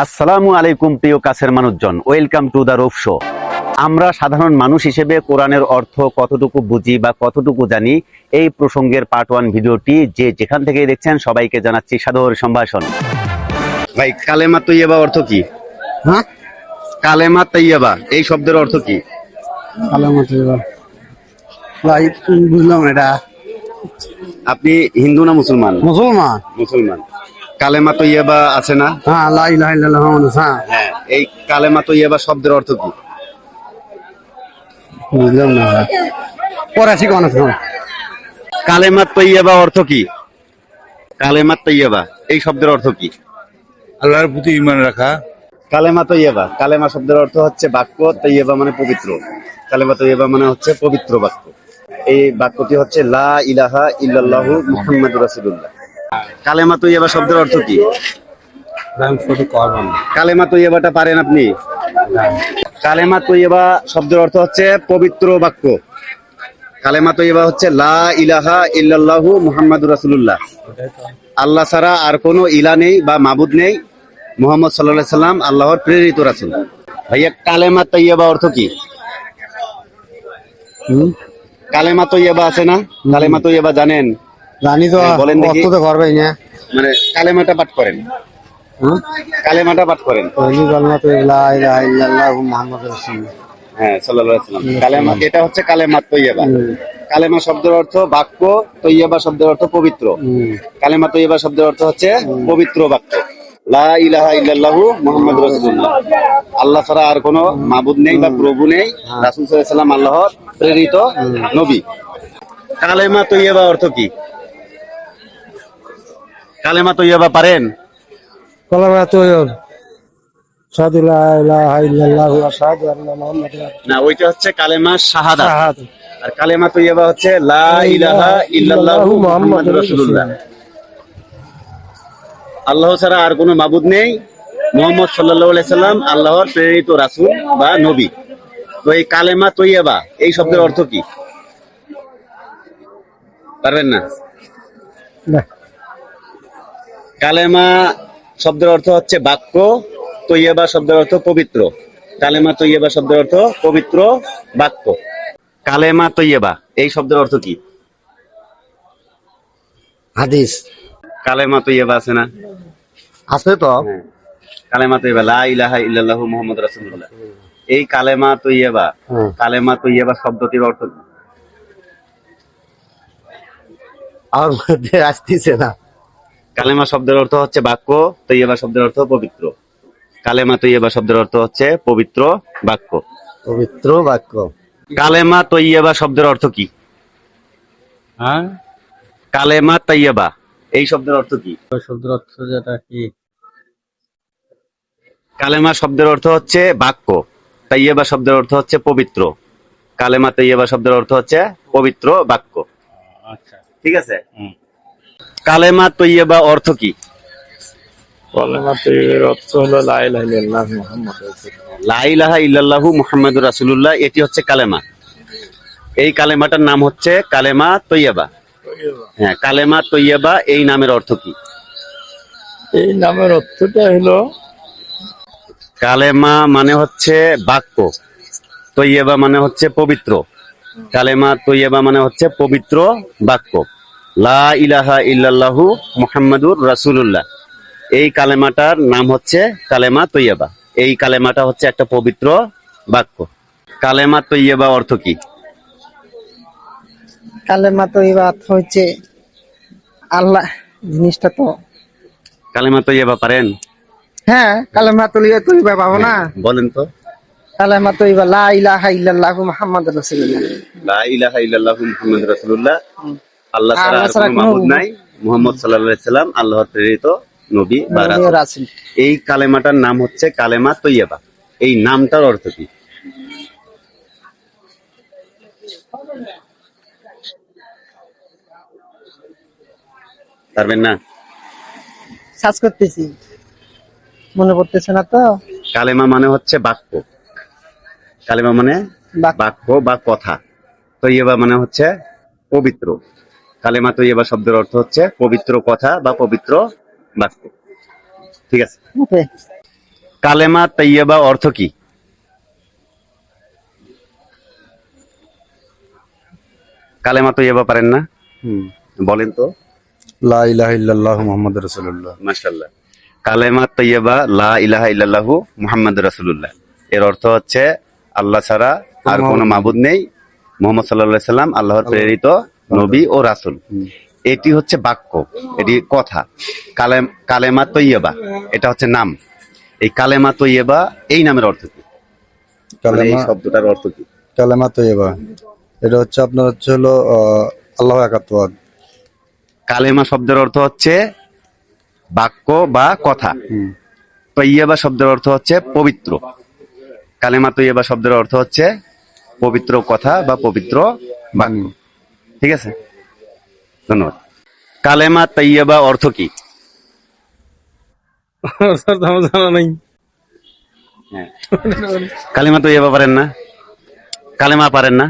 আসসালামু আলাইকুম প্রিয় কাছের মানুষজন। Welcome to the roof show আমরা সাধারণ মানুষ হিসেবে কোরআনের অর্থ কতটুকু বুঝি বা কতটুকু জানি এই প্রসঙ্গের পার্ট ওয়ান ভিডিওটি যে যেখান থেকে দেখছেন সবাইকে জানাচ্ছি সাদর সম্ভাষণ। ভাই কালেমা তৈয়বা অর্থ কি? হ্যাঁ? কালেমা তৈয়বা এই শব্দের অর্থ কি? এবার ভাই বুঝলাম এটা। আপনি হিন্দু না মুসলমান? মুসলমান। মুসলমান। কালেমা তৈয়বা আছে না? হ্যাঁ লা ইলাহা ইল্লাল্লাহ মুহাম্মাদুর হ্যাঁ এই কালেমা তৈয়বা শব্দের অর্থ কি? বুঝলাম না। আসি কোন কালেমা তৈয়বা অর্থ কি? কালেমা তৈয়বা এই শব্দের অর্থ কি? আল্লাহর প্রতি ইমান রাখা। কালেমা তৈয়বা কালেমা শব্দের অর্থ হচ্ছে বাক্য তৈয়বা মানে পবিত্র। কালেমা তৈয়বা মানে হচ্ছে পবিত্র বাক্য। এই বাক্যটি হচ্ছে লা ইলাহা ইল্লাল্লাহু মুহাম্মাদুর রাসূলুল্লাহ। কালেমা তৈয়বা শব্দের অর্থ কি? কালেমা তৈয়বাটা পারেন আপনি? কালেমা তৈয়বা শব্দের অর্থ হচ্ছে পবিত্র বাক্য। কালেমা তৈয়বা হচ্ছে লা ইলাহা ইল্লাল্লাহু মুহাম্মাদুর রাসূলুল্লাহ। আল্লাহ ছাড়া আর কোনো ইলা নেই বা মাবুদ নেই। মোহাম্মদ সাল্লাহ সাল্লাম আল্লাহর প্রেরিত রাসূল। ভাইয়া কালেমা তৈয়বা অর্থ কি? কালেমা তৈয়বা আছে না? কালেমা তৈয়বা জানেন? জানি তো হ্যাঁ, বলেন দেখি। অর্থ তো করবেই না। মানে কালেমাটা পাঠ করেন। হ্যাঁ কালেমাটা পাঠ করেন। পহলি কালমা তো লা ইলাহা ইল্লাল্লাহ মুহাম্মাদুর রাসূলুল্লাহ। হ্যাঁ সাল্লাল্লাহু আলাইহি সাল্লাম। কালেমা এটা হচ্ছে কালেমা তৈয়বা। হুম, কালেমা শব্দের অর্থ বাক্য তৈয়বা শব্দের অর্থ পবিত্র। কালেমা তৈয়বা শব্দের অর্থ হচ্ছে পবিত্র বাক্য। লা ইলাহা ইল্লাল্লাহু মুহাম্মাদুর রাসূলুল্লাহ। আল্লাহ ছাড়া আর কোনো মাবুদ নেই বা প্রভু নেই। রাসূল সাল্লাল্লাহু আলাইহি সাল্লাম আল্লাহর প্রেরিত নবী। কালেমা তৈয়বা অর্থ কি? কালেমা পারেন? তো সাদু লা ইলাহা ইল্লাল্লাহ ওয়া সাদু আন্না মুহাম্মাদুর না ওইটা হচ্ছে কালেমা শাহাদাত। আর কালেমা তৈয়বা হচ্ছে লা ইলাহা ইল্লাল্লাহু মুহাম্মাদুর রাসূলুল্লাহ। আল্লাহ ছাড়া আর কোনো মাবুদ নেই। মোহাম্মদ সাল্লাল্লাহু আলাইহি সাল্লাম আল্লাহর প্রেরিত রাসূল বা নবী। তো এই কালেমা তৈয়বা এই শব্দের অর্থ কি? পারবেন না। কালেমা শব্দের অর্থ হচ্ছে বাক্য তৈয়বা শব্দের অর্থ পবিত্র। কালেমা তৈয়বা শব্দের অর্থ পবিত্র বাক্য। কালেমা তৈয়বা এই শব্দের অর্থ কি? হাদিস। কালেমা তৈয়বা আছে না? আছে তো। কালেমা তৈয়বা লা ইলাহা ইল্লাল্লাহু মুহাম্মাদ রাসূলুল্লাহ। এই কালেমা তৈয়বা হুম। কালেমা তৈয়বা শব্দটির অর্থ কি? আর মধ্যে আসতেছে না। কালেমা শব্দের অর্থ হচ্ছে বাক্য তৈয়বা শব্দের অর্থ পবিত্র। কালেমা তৈয়বা শব্দের অর্থ হচ্ছে পবিত্র বাক্য। পবিত্র বাক্য। কালেমা তৈয়বা শব্দের অর্থ কি? হ্যাঁ? কালেমা তৈয়বা এই শব্দের অর্থ কি? শব্দের অর্থ যেটা কি? কালেমা শব্দের অর্থ হচ্ছে বাক্য তৈয়বা শব্দের অর্থ হচ্ছে পবিত্র। কালেমা তৈয়বা শব্দের অর্থ হচ্ছে পবিত্র বাক্য। আচ্ছা। ঠিক আছে? হুম। কালেমা তৈয়বা অর্থ কি? কলেমাতের অর্থ হলো লা ইলাহা ইল্লাল্লাহ মুহাম্মাদুর রাসূলুল্লাহ। লা ইলাহা ইল্লাল্লাহু মুহাম্মাদুর রাসূলুল্লাহ এটি হচ্ছে কালেমা। এই কালেমাটার নাম হচ্ছে কালেমা তৈয়বা। হ্যাঁ কালেমা তৈয়বা এই নামের অর্থ কি? এই নামের অর্থটা হলো কালেমা মানে হচ্ছে বাক্য তৈয়বা মানে হচ্ছে পবিত্র। কালেমা তৈয়বা মানে হচ্ছে পবিত্র বাক্য। লা ইলাহা ইল্লাল্লাহু মুহাম্মাদুর রাসূলুল্লাহ। এই কালেমাটার নাম হচ্ছে কালেমা তৈয়বা। এই কালেমাটা হচ্ছে একটা পবিত্র বাক্য। কালেমা তৈয়বা অর্থ কি? কালেমা তো এই বাত হচ্ছে আল্লাহ জিনিসটা তো। কালেমা তৈয়বা পারেন? হ্যাঁ কালেমা তলিবা তলিবা পাবো না। বলেন তো। কালেমা তলিবা লা ইলাহা ইল্লাল্লাহু মুহাম্মাদুর রাসূলুল্লাহ। লা ইলাহা ইল্লাল্লাহু মুহাম্মাদুর রাসূলুল্লাহ। আল্লাহ ছাড়া কোনো মাবুদ নাই। মুহাম্মদ সাল্লাল্লাহু আলাইহি সাল্লাম আল্লাহর প্রেরিত নবী বা রাসূল। এই কালেমাটার নাম হচ্ছে কালেমা তৈয়বা। এই নামটার অর্থ কি? পারবেন না? সার্চ করতেছি। মনে পড়তেছে না তো। কালেমা মানে হচ্ছে বাক্য। কালেমা মানে। বাক্য বা কথা। তৈয়বা মানে হচ্ছে পবিত্র। কালেমা তৈয়বা শব্দের অর্থ হচ্ছে পবিত্র কথা বা পবিত্র বাক্য। ঠিক আছে? কালেমা তৈয়বা অর্থ কি? কালেমা তৈয়বা পারেন না? বলেন তো। লা ইলাহা ইল্লাল্লাহু মুহাম্মাদুর রাসূলুল্লাহ। মাশাআল্লাহ। কালেমা তৈয়বা লা ইলাহা ইল্লাল্লাহু মুহাম্মাদুর রাসূলুল্লাহ। এর অর্থ হচ্ছে আল্লাহ ছাড়া আর কোনো মাবুদ নেই। মোহাম্মদ সাল্লাল্লাহু আলাইহি সাল্লাম আল্লাহর প্রেরিত নবী ও রাসুল। এটি হচ্ছে বাক্য এটি কথা। কালেম কালেমা তৈয়বা এটা হচ্ছে নাম। এই কালেমা তৈয়বা এই নামের অর্থ কি? মানে এই শব্দটার অর্থ কি? কালেমা তৈয়বা। এটা হচ্ছে আপনার হচ্ছে হলো আল্লাহ একাত্মবাদ কালেমা শব্দের অর্থ হচ্ছে বাক্য বা কথা। তৈয়বা শব্দের অর্থ হচ্ছে পবিত্র। কালেমা তৈয়বা শব্দের অর্থ হচ্ছে পবিত্র কথা বা পবিত্র বাক্য। ঠিক আছে? ধন্যবাদ। কালেমা তৈয়বা অর্থ কি? আমার জানা নাই। কালেমা তৈয়বা পারেন না? কালেমা পারেন না?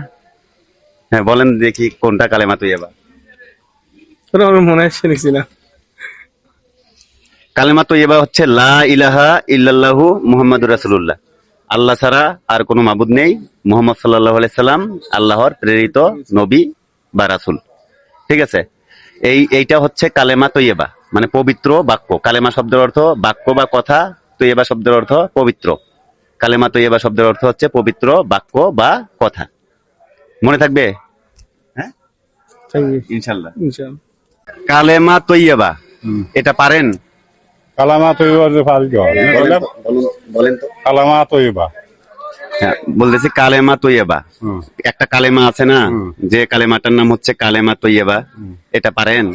হ্যাঁ বলেন দেখি কোনটা কালেমা তৈয়বা আমার মনে আসছে না? কালেমা তৈয়বা হচ্ছে লা ইলাহা ইল্লাল্লাহু মুহাম্মাদুর রাসূলুল্লাহ। আল্লাহ ছাড়া আর কোনো মাবুদ নেই। মুহাম্মদ সাল্লাল্লাহু আলাইহি সাল্লাম আল্লাহর প্রেরিত নবী। বা রাসূল ঠিক আছে? এই এইটা হচ্ছে কালেমা তৈয়বা মানে পবিত্র বাক্য। কালেমা শব্দের অর্থ বাক্য বা কথা তৈয়বা শব্দের অর্থ পবিত্র। কালেমা তৈয়বা শব্দের অর্থ হচ্ছে পবিত্র বাক্য বা কথা। মনে থাকবে? হ্যাঁ? ইনশাল্লাহ কালেমা তৈয়বা এটা পারেন? কালামা তৈবা পারি বলেন তো। কালামা তৈবা হ্যাঁ বলতেছি কালেমা তৈয়বা। একটা কালেমা আছে না যে কালেমাটার নাম হচ্ছে কালেমা তৈয়বা। এটা পারেন?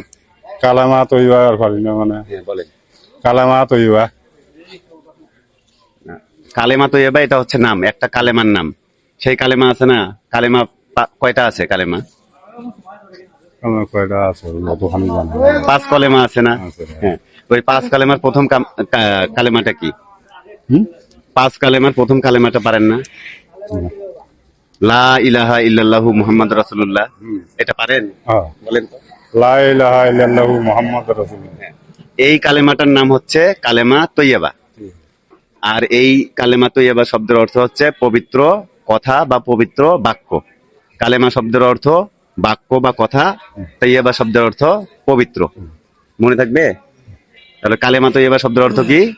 কালামা তৈবা আর পারি না মানে। বলেন। কালামা তৈবা কালেমা তৈয়বা এটা হচ্ছে নাম একটা কালেমার নাম। সেই কালেমা আছে না কালেমা পা- কয়টা আছে কালেমা? কয়টা আছে পাঁচ কালেমা আছে না? হ্যাঁ। ওই পাঁচ কালেমার প্রথম কালেমাটা কি? হুম? পাঁচ কালেমার প্রথম কালেমাটা পারেন না? লা ইলাহা ইল্লাল্লাহু মুহাম্মদ রাসূলুল্লাহ। এটা পারেন? হ্যাঁ। বলেন তো। লা ইলাহা ইল্লাল্লাহু মুহাম্মাদুর রাসূলুল্লাহ। এই কালেমাটার নাম হচ্ছে কালেমা তৈয়বা। আর এই কালেমা তৈয়বা শব্দের অর্থ হচ্ছে পবিত্র কথা বা পবিত্র বাক্য। কালেমা শব্দের অর্থ বাক্য বা কথা তৈয়বা শব্দের অর্থ পবিত্র। মনে থাকবে? তাহলে কালেমা তৈয়বা শব্দের অর্থ কি?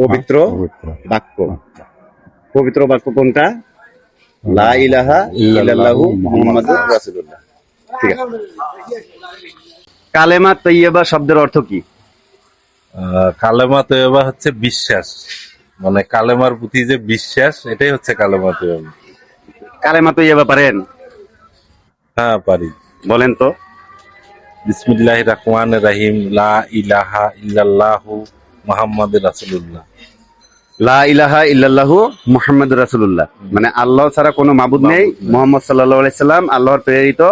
পবিত্র পবিত্র। বাক্য। পবিত্র বাক্য কোনটা? লা ইলাহা ইল্লাল্লাহু মুহাম্মাদুর রাসূলুল্লাহ। ঠিক আছে। কালেমা তৈয়বা শব্দের অর্থ কি? কালেমা তৈবা হচ্ছে বিশ্বাস। মানে কালেমার প্রতি যে বিশ্বাস এটাই হচ্ছে কালেমা তৈবা কালেমা তৈয়বা পারেন? হ্যাঁ পারি। বলেন তো। বিসমিল্লাহ রহমান রাহিম লা ইলাহা ইল্লাল্লাহু মুহাম্মাদ রাসূলুল্লাহ। লা ইলাহা ইল্লাল্লাহু রাসূলুল্লাহ। মানে আল্লাহ ছাড়া কোনো মাবুদ নেই মুহাম্মদ সাল্লাল্লাহু আলাইহি সাল্লাম আল্লাহর প্রেরিত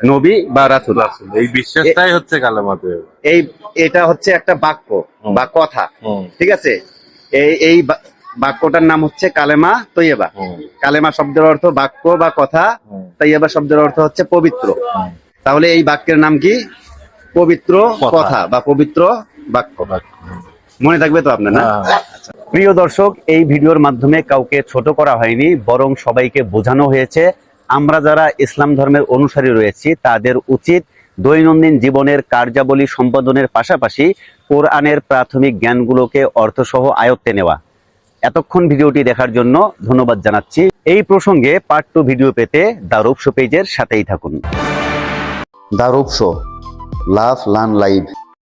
নবী বা রাসূল। এই বিশ্বাসটাই হচ্ছে কালেমা এই এটা হচ্ছে একটা বাক্য বা কথা। ঠিক আছে? এই এই বাক্যটার নাম হচ্ছে কালেমা তৈয়বা। কালেমা শব্দের অর্থ বাক্য বা কথা। তৈয়বা শব্দের অর্থ হচ্ছে পবিত্র। তাহলে এই বাক্যের নাম কি? পবিত্র কথা। কথা বা পবিত্র বাক্য। বাক্য। মনে থাকবে তো আপনার না? হ্যাঁ। প্রিয় দর্শক এই ভিডিওর মাধ্যমে কাউকে ছোট করা হয়নি বরং সবাইকে বোঝানো হয়েছে আমরা যারা ইসলাম ধর্মের অনুসারী রয়েছি তাদের উচিত দৈনন্দিন জীবনের কার্যাবলী সম্পাদনের পাশাপাশি কোরআনের প্রাথমিক জ্ঞানগুলোকে অর্থসহ আয়ত্তে নেওয়া। এতক্ষণ ভিডিওটি দেখার জন্য ধন্যবাদ জানাচ্ছি। এই প্রসঙ্গে পার্ট টু ভিডিও পেতে দ্য রূপসো পেজের সাথেই থাকুন। The Rupso love learn live.